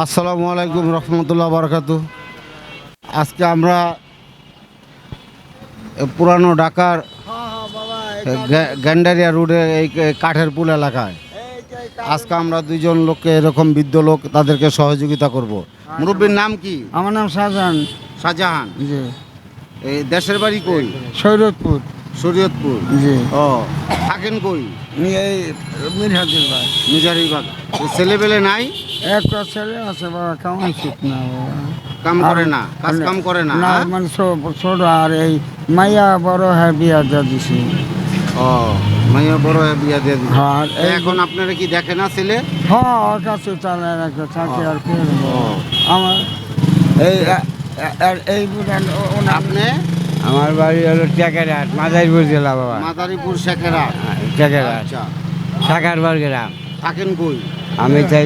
আসসালামু আলাইকুম রহমতুল্লাহ বারকাত। আজকে আমরা পুরানো ঢাকার গ্যান্ডারিয়া রোডে এই কাঠের পুল এলাকায়। আজকে আমরা দুইজন লোককে এরকম বৃদ্ধ লোক তাদেরকে সহযোগিতা করব। মুরব্বীর নাম কি? আমার নাম শাহজাহান। শাহজাহান। এই দেশের বাড়ি কই? সৈরতপুর। শরীয়তপুর? জি। ও থাকেন কই? এই মিরহাদির ভাই। মিজারিবাগ ছেলেবেলে নাই? একটা ছেলে আছে বাবা কেমন ঠিক না কাম করে না কাজ কাম করে না না হ্যাঁ? মানে ছোট আর এই মাইয়া বড় হ্যাঁ বিয়া দিয়ে দিছি। ও মাইয়া বড় হয়ে বিয়া দিয়ে দিল হ্যাঁ আর এখন আপনারা কি দেখে না ছেলে? হ্যাঁ ওর কাছে চালে রাখতে থাকে আর কি আমার এই এই আপনি? আমার বাড়ি হলো টেকেরহাট মাদারীপুর জেলা বাবা। মাদারীপুর শেখেরা টেকেরহাট। আচ্ছা। সাকারবার গ্রাম। থাকেন কই আমি তাই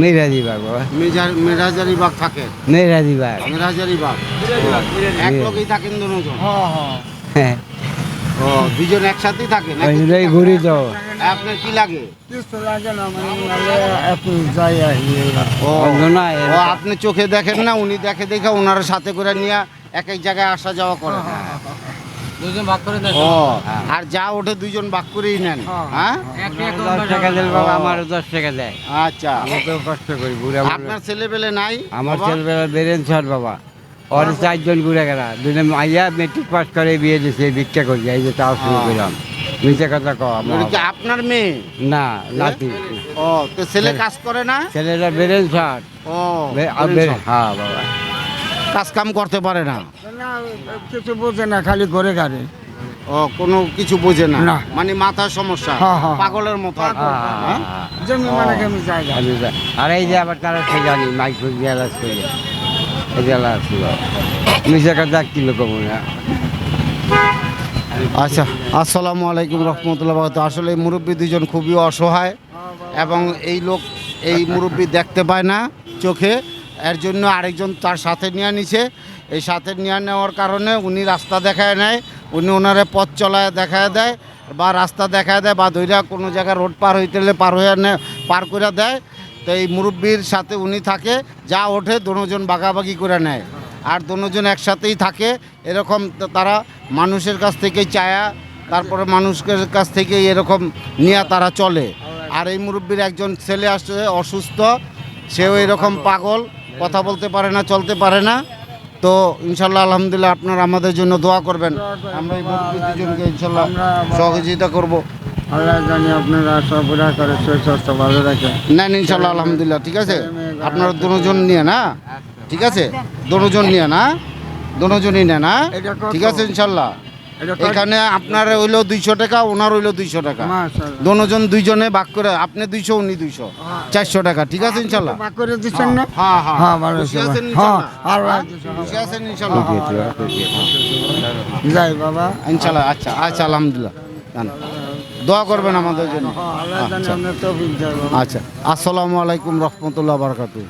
মেরাদিবাগ বাবা। মেজার মেরাজারিবাগ থাকেন মেরাদিবাগ মেরাজারিবাগ? এক লোকই থাকেন দুজন? হ্যাঁ হ্যাঁ। হ্যাঁ। ও দুজন একসাথেই থাকেন ঘুরি তো। আপনার কি লাগে? কিছু লাগে না মানে নাহলে একটু যাই আহি ও না, ও, আপনি চোখে দেখেন না উনি দেখে দেখে ওনার সাথে করে নিয়ে এক এক জায়গায় আসা যাওয়া করে। ও আর যা ওঠে দুইজন বাক করেই নেন। হ্যাঁ। দশ টাকা দেন বাবা আমারও দশ টাকা দেয়। আচ্ছা। কষ্ট করি বুড়া আপনার ছেলেবেলে নাই আমার? ছেলেবেলা বেরেন ছট বাবা। ওর চারজন ঘুরে গেলা। দুজনে মাইয়া মেট্রিক পাস করে বিয়ে দিছে ভিক্ষা করি এই যে তাও শুরু করলাম। মিশে কথা আমার আপনার মেয়ে? না নাতি। ও তো ছেলে কাজ করে না? ছেলেরা বেরেন ছট ও হ্যাঁ বাবা। কাজ কাম করতে পারে না না কিছু বোঝে না খালি ঘরে গাড়ি ও কোনো কিছু বোঝে না না। মানে মাথার সমস্যা হ্যাঁ, হ্যাঁ। পাগলের মতো আর কি। হ্যাঁ। জমি মানে কেমন জায়গা আমি যা- আর এই যে আবার তারা সে জানি মাইক্রো জেলাস করে এই জেলা ছিল মিশে কথা কিলো কমু না আচ্ছা আসসালামু আলাইকুম রহমতুল্লাহ বারাকাতুহু। আসলে এই মুরব্বী দুজন খুবই অসহায় এবং এই লোক এই মুরব্বী দেখতে পায় না চোখে এর জন্য আরেকজন তার সাথে নিয়ে নিছে। এই সাথে নিয়ে নেওয়ার কারণে উনি রাস্তা দেখায় নেয়। উনি ওনারে পথ চলায় দেখায় দেয় বা রাস্তা দেখায় দেয় বা ধৈরা কোনো জায়গায় রোড পার হইতে হলে পার হয়ে নে, পার করে দেয়। তো এই মুরব্বীর সাথে উনি থাকে, যা ওঠে দুজন বাগাবাগি করে নেয়। আর দুজন একসাথেই থাকে। এরকম তারা মানুষের কাছ থেকে চায়া, তারপরে মানুষের কাছ থেকে এরকম নিয়ে তারা চলে। আর এই মুরব্বীর একজন ছেলে আসছে, অসুস্থ। সেও এরকম পাগল। কথা বলতে পারে না চলতে পারে না। তো ইনশাল্লাহ আলহামদুলিল্লাহ আপনারা আমাদের জন্য দোয়া করবেন। আমরা এই দুজনকে ইনশাল্লাহ সহযোগিতা করব। আল্লাহ জানি আপনারা পুরা করে শরীর ভালো রাখে নেন ইনশাল্লাহ আলহামদুলিল্লাহ ঠিক আছে? আপনারা দুজন নিয়ে না? ঠিক আছে? দুজন নিয়ে না? দুজনই নেন না ঠিক আছে ইনশাল্লাহ? এখানে আপনার হইল দুইশো টাকা ওনার হইল দুইশো টাকা। দুজন দুইজনে ভাগ করে আপনি দুইশো উনি দুইশো। চারশো টাকা ঠিক আছে ইনশাল্লাহ ভাগ করে দিচ্ছেন না? হ্যাঁ হ্যাঁ হ্যাঁ, আছেন ইনশাল্লাহ? হ্যাঁ, হ্যাঁ? যাই বাবা। ইনশাল্লাহ আচ্ছা আচ্ছা আলহামদুলিল্লাহ। দোয়া করবেন আমাদের জন্য। হ্যাঁ, আচ্ছা। আচ্ছা আসসালামু আলাইকুম রহমতুল্লাহ বারকাতু